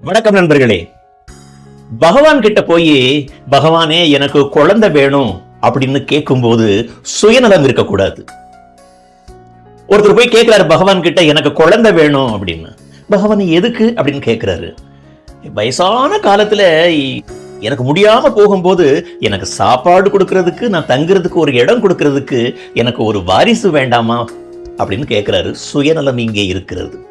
வணக்கம் நண்பர்களே. பகவான் கிட்ட போய் பகவானே எனக்கு குழந்தை வேணும் அப்படின்னு கேட்கும்போது சுயநலம் இருக்கக்கூடாது. ஒருத்தர் போய் கேட்கிறாரு பகவான் கிட்ட எனக்கு குழந்தை வேணும் அப்படின்னு. பகவான் எதுக்கு? அப்படின்னு கேட்கிறாரு வயசான காலத்துல எனக்கு முடியாம போகும்போது எனக்கு சாப்பாடு கொடுக்கறதுக்கு நான் தங்குறதுக்கு ஒரு இடம் கொடுக்கறதுக்கு எனக்கு ஒரு வாரிசு வேண்டாமா? அப்படின்னு கேட்கிறாரு சுயநலம் இங்கே இருக்கிறது.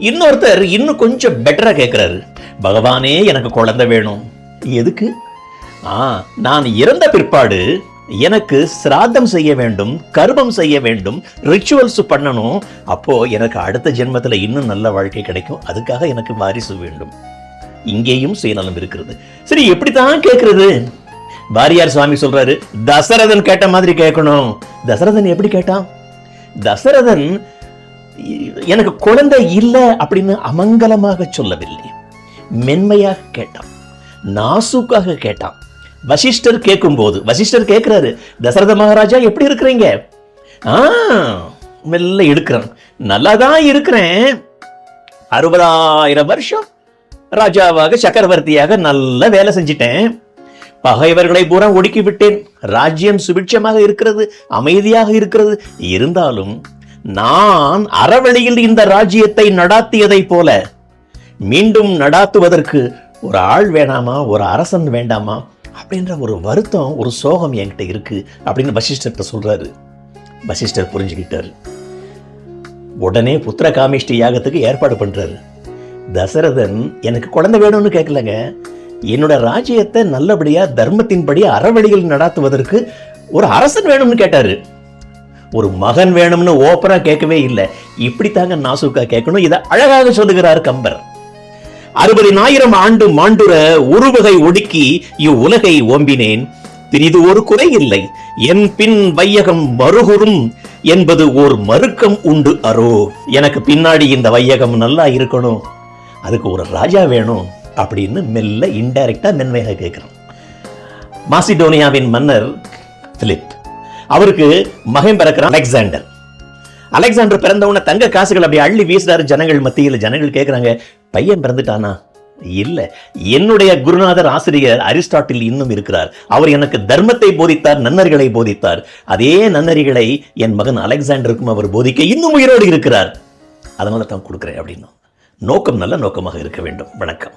இன்னொருத்தர் இன்னும் கொஞ்சம் பெட்டரா கேட்கிறாரு பகவானே எனக்கு குழந்தை வேணும். எதுக்கு? ஆ நான் இறந்த பிற்பாடு எனக்கு சிராத்தம் செய்ய வேண்டும் கர்ப்பம் செய்ய வேண்டும் ரிச்சுவல்ஸ் பண்ணணும். அப்போ எனக்கு அடுத்த ஜென்மத்துல இன்னும் நல்ல வாழ்க்கை கிடைக்கும். அதுக்காக எனக்கு வாரிசு வேண்டும். இங்கேயும் சுயநலம் இருக்கிறது. சரி எப்படித்தான் கேட்கறது வாரியார் சுவாமி சொல்றாரு தசரதன் கேட்ட மாதிரி கேட்கணும். தசரதன் எப்படி கேட்டான்? தசரதன் எனக்கு குழந்தை இல்லை அப்படின்னு அமங்கலமாக சொல்லவில்லை. மென்மையாக கேட்டான். நாசுக்காக கேட்டான். வசிஷ்டர் கேட்கும்போது வசிஷ்டர் கேட்குறாரு தசரத மகாராஜா எப்படி இருக்கிறீங்க? ஆ மெல்ல எடுக்கிறான் நல்லா தான் இருக்கிறேன். அறுபதாயிரம் வருஷம். ராஜாவாக சக்கரவர்த்தியாக நல்ல வேலை செஞ்சிட்டேன். பகைவர்களை பூரா ஒடுக்கி விட்டேன். ராஜ்யம் சுபிட்சமாக இருக்கிறது அமைதியாக இருக்கிறது. இருந்தாலும் நான் அறவழியில் இந்த ராஜ்யத்தை நடாத்தியதைப் போல மீண்டும் நடாத்துவதற்கு ஒரு ஆள் வேணாமா ஒரு அரசன் வேண்டாமா அப்படின்ற ஒரு வருத்தம் ஒரு சோகம் என்கிட்ட இருக்கு அப்படின்னு வசிஷ்டர்கிட்ட சொல்றாரு. வசிஷ்டர் புரிஞ்சுக்கிட்டாரு. உடனே புத்திர காமிஷ்டி யாகத்துக்கு ஏற்பாடு பண்றாரு. தசரதன் எனக்கு குழந்தை வேணும்னு கேட்கலங்க என்னோட ராஜ்யத்தை நல்லபடியா தர்மத்தின்படி அறவழியில் நடாத்துவதற்கு ஒரு அரசன் வேணும்னு கேட்டாரு. ஒரு மகன் வேணும்னு ஓப்பரா கேட்கவே இல்லை. இப்படித்தாங்க நாசுக்கா கேட்கணும். இதை அழகாக சொல்லுகிறார் கம்பர். அறுபதினாயிரம் ஆண்டு மாண்டுர உருவகை ஒடுக்கி இவ்வுலகை ஓம்பினேன். திரிது ஒரு குறை இல்லை. என் பின் வையகம் மறுகுறும் என்பது ஓர் மறுக்கம் உண்டு அரோ. எனக்கு பின்னாடி இந்த வையகம் நல்லா இருக்கணும். அதுக்கு ஒரு ராஜா வேணும் அப்படின்னு மெல்ல இன்டைரக்டா மென்மையாக கேட்கிறோம் மாசிடோனியாவின் மன்னர் பிலிப். அவருக்கு மகன் பிறக்கிறான் அலெக்சாண்டர். அலெக்சாண்டர் பிறந்தவுடனே தங்க காசுகள் அப்படி அள்ளி வீசுறாரு ஜனங்கள் மத்தியில். ஜனங்கள் கேட்குறாங்க பையன் பிறந்துட்டானா? இல்ல என்னுடைய குருநாதர் ஆசிரியர் அரிஸ்டாட்டில் இன்னும் இருக்கிறார். அவர் எனக்கு தர்மத்தை போதித்தார் நன்னர்களை போதித்தார். அதே நன்னறிகளை என் மகன் அலெக்சாண்டருக்கும் அவர் போதிக்க இன்னும் உயிரோடு இருக்கிறார். அதனால தான் கொடுக்குறேன் அப்படின்னு. நோக்கம் நல்ல நோக்கமாக இருக்க வேண்டும். வணக்கம்.